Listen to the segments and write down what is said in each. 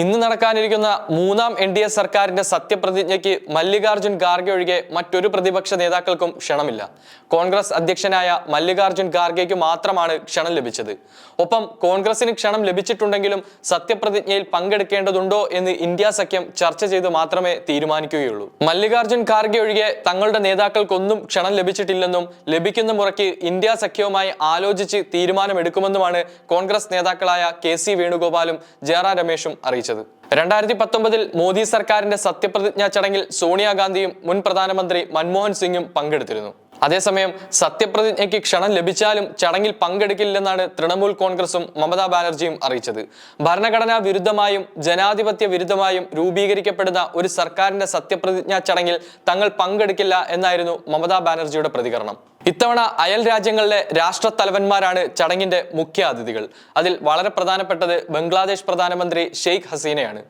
ഇന്ന് നടക്കാനിരിക്കുന്ന മൂന്നാം എൻ ഡി എ സർക്കാരിന്റെ സത്യപ്രതിജ്ഞയ്ക്ക് മല്ലികാർജുൻ ഖാർഗെ ഒഴികെ മറ്റൊരു പ്രതിപക്ഷ നേതാക്കൾക്കും ക്ഷണമില്ല. കോൺഗ്രസ് അധ്യക്ഷനായ മല്ലികാർജുൻ ഖാർഗെക്ക് മാത്രമാണ് ക്ഷണം ലഭിച്ചത്. ഒപ്പം കോൺഗ്രസിന് ക്ഷണം ലഭിച്ചിട്ടുണ്ടെങ്കിലും സത്യപ്രതിജ്ഞയിൽ പങ്കെടുക്കേണ്ടതുണ്ടോ എന്ന് ഇന്ത്യ സഖ്യം ചർച്ച ചെയ്ത് മാത്രമേ തീരുമാനിക്കുകയുള്ളൂ. മല്ലികാർജുൻ ഖാർഗെ ഒഴികെ തങ്ങളുടെ നേതാക്കൾക്കൊന്നും ക്ഷണം ലഭിച്ചിട്ടില്ലെന്നും ലഭിക്കുന്ന മുറയ്ക്ക് ഇന്ത്യ സഖ്യവുമായി ആലോചിച്ച് തീരുമാനമെടുക്കുമെന്നുമാണ് കോൺഗ്രസ് നേതാക്കളായ കെ സി വേണുഗോപാലും ജയറാം രമേശും അറിയിച്ചത്. രണ്ടായിരത്തി പത്തൊമ്പതിൽ മോദി സർക്കാരിന്റെ സത്യപ്രതിജ്ഞാ ചടങ്ങിൽ സോണിയാഗാന്ധിയും മുൻ പ്രധാനമന്ത്രി മൻമോഹൻ സിംഗും പങ്കെടുത്തിരുന്നു. അതേസമയം സത്യപ്രതിജ്ഞയ്ക്ക് ക്ഷണം ലഭിച്ചാലും ചടങ്ങിൽ പങ്കെടുക്കില്ലെന്നാണ് തൃണമൂൽ കോൺഗ്രസും മമതാ ബാനർജിയും അറിയിച്ചത്. ഭരണഘടനാ വിരുദ്ധമായും ജനാധിപത്യ വിരുദ്ധമായും രൂപീകരിക്കപ്പെടുന്ന ഒരു സർക്കാരിന്റെ സത്യപ്രതിജ്ഞാ ചടങ്ങിൽ തങ്ങൾ പങ്കെടുക്കില്ല എന്നായിരുന്നു മമതാ ബാനർജിയുടെ പ്രതികരണം. ഇത്തവണ അയൽ രാജ്യങ്ങളിലെ രാഷ്ട്ര തലവന്മാരാണ് ചടങ്ങിന്റെ മുഖ്യ അതിഥികൾ. അതിൽ വളരെ പ്രധാനപ്പെട്ടത് ബംഗ്ലാദേശ് പ്രധാനമന്ത്രി ഷെയ്ഖ് ഹസീനയാണ്.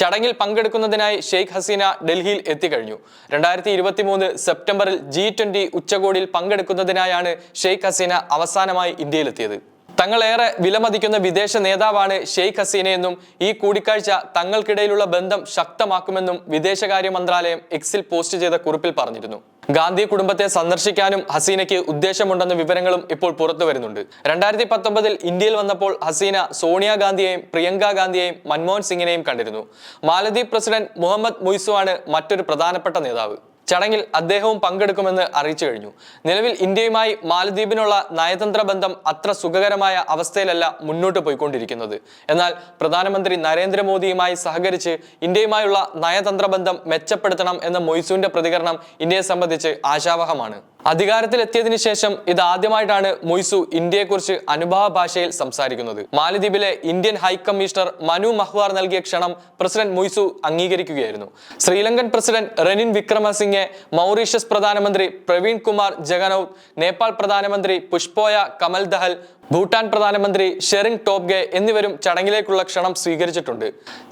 ചടങ്ങിൽ പങ്കെടുക്കുന്നതിനായി ഷെയ്ഖ് ഹസീന ഡൽഹിയിൽ എത്തിക്കഴിഞ്ഞു. രണ്ടായിരത്തി ഇരുപത്തി മൂന്ന് സെപ്റ്റംബറിൽ ജി ട്വന്റി ഉച്ചകോടിയിൽ പങ്കെടുക്കുന്നതിനായാണ് ഷെയ്ഖ് ഹസീന അവസാനമായി ഇന്ത്യയിലെത്തിയത്. തങ്ങളേറെ വിലമതിക്കുന്ന വിദേശ നേതാവാണ് ഷെയ്ഖ് ഹസീനയെന്നും ഈ കൂടിക്കാഴ്ച തങ്ങൾക്കിടയിലുള്ള ബന്ധം ശക്തമാക്കുമെന്നും വിദേശകാര്യ മന്ത്രാലയം എക്സിൽ പോസ്റ്റ് ചെയ്ത കുറിപ്പിൽ പറഞ്ഞിരുന്നു. ഗാന്ധി കുടുംബത്തെ സന്ദർശിക്കാനും ഹസീനയ്ക്ക് ഉദ്ദേശമുണ്ടെന്ന വിവരങ്ങളും ഇപ്പോൾ പുറത്തു വരുന്നുണ്ട്. രണ്ടായിരത്തി പത്തൊമ്പതിൽ ഇന്ത്യയിൽ വന്നപ്പോൾ ഹസീന സോണിയാഗാന്ധിയെയും പ്രിയങ്ക ഗാന്ധിയെയും മൻമോഹൻ സിംഗിനെയും കണ്ടിരുന്നു. മാലദ്വീപ് പ്രസിഡന്റ് മുഹമ്മദ് മുയ്സു ആണ് മറ്റൊരു പ്രധാനപ്പെട്ട നേതാവ്. ചടങ്ങിൽ അദ്ദേഹവും പങ്കെടുക്കുമെന്ന് അറിയിച്ചു കഴിഞ്ഞു. നിലവിൽ ഇന്ത്യയുമായി മാലദ്വീപിനുള്ള നയതന്ത്ര ബന്ധം അത്ര സുഖകരമായ അവസ്ഥയിലല്ല മുന്നോട്ട് പോയിക്കൊണ്ടിരിക്കുന്നത്. എന്നാൽ പ്രധാനമന്ത്രി നരേന്ദ്രമോദിയുമായി സഹകരിച്ച് ഇന്ത്യയുമായുള്ള നയതന്ത്ര ബന്ധം മെച്ചപ്പെടുത്തണം എന്ന മൊയ്സൂന്റെ പ്രതികരണം ഇന്ത്യയെ സംബന്ധിച്ച് ആശാവഹമാണ്. അധികാരത്തിലെത്തിയതിനു ശേഷം ഇതാദ്യമായിട്ടാണ് മൊയ്സു ഇന്ത്യയെക്കുറിച്ച് അനുഭവ ഭാഷയിൽ സംസാരിക്കുന്നത്. മാലദ്വീപിലെ Indian high commissioner Manu Mahawar നൽകിയ ക്ഷണം പ്രസിഡന്റ് മൊയ്സു അംഗീകരിക്കുകയായിരുന്നു. ശ്രീലങ്കൻ പ്രസിഡന്റ് റെനിൻ വിക്രമസിംഗെ മൗറീഷ്യസ് പ്രധാനമന്ത്രി പ്രവീൺ കുമാർ ജഗനൌത്ത് നേപ്പാൾ പ്രധാനമന്ത്രി പുഷ്പോയ കമൽ ദഹൽ ഭൂട്ടാൻ പ്രധാനമന്ത്രി ഷെറിങ് ടോപ്ഗെ എന്നിവരും ചടങ്ങിലേക്കുള്ള ക്ഷണം സ്വീകരിച്ചിട്ടുണ്ട്.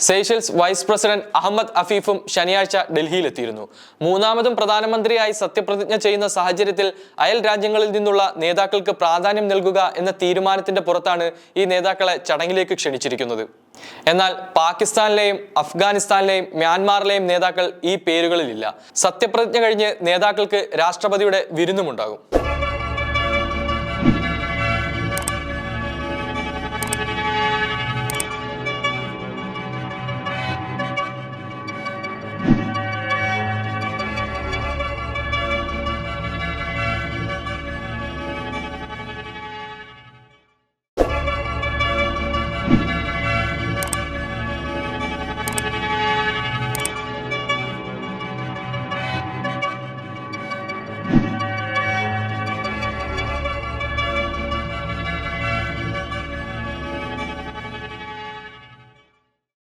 സേഷ്യൽസ് വൈസ് പ്രസിഡന്റ് അഹമ്മദ് അഫീഫും ശനിയാഴ്ച ഡൽഹിയിലെത്തിയിരുന്നു. മൂന്നാമതും പ്രധാനമന്ത്രിയായി സത്യപ്രതിജ്ഞ ചെയ്യുന്ന സാഹചര്യത്തിൽ അയൽ രാജ്യങ്ങളിൽ നിന്നുള്ള നേതാക്കൾക്ക് പ്രാധാന്യം നൽകുക എന്ന തീരുമാനത്തിന്റെ പുറത്താണ് ഈ നേതാക്കളെ ചടങ്ങിലേക്ക് ക്ഷണിച്ചിരിക്കുന്നത്. എന്നാൽ പാകിസ്ഥാനിലെയും അഫ്ഗാനിസ്ഥാനിലെയും മ്യാൻമാറിലെയും നേതാക്കൾ ഈ പേരുകളിലില്ല. സത്യപ്രതിജ്ഞ കഴിഞ്ഞ് നേതാക്കൾക്ക് രാഷ്ട്രപതിയുടെ വിരുന്നുമുണ്ടാകും.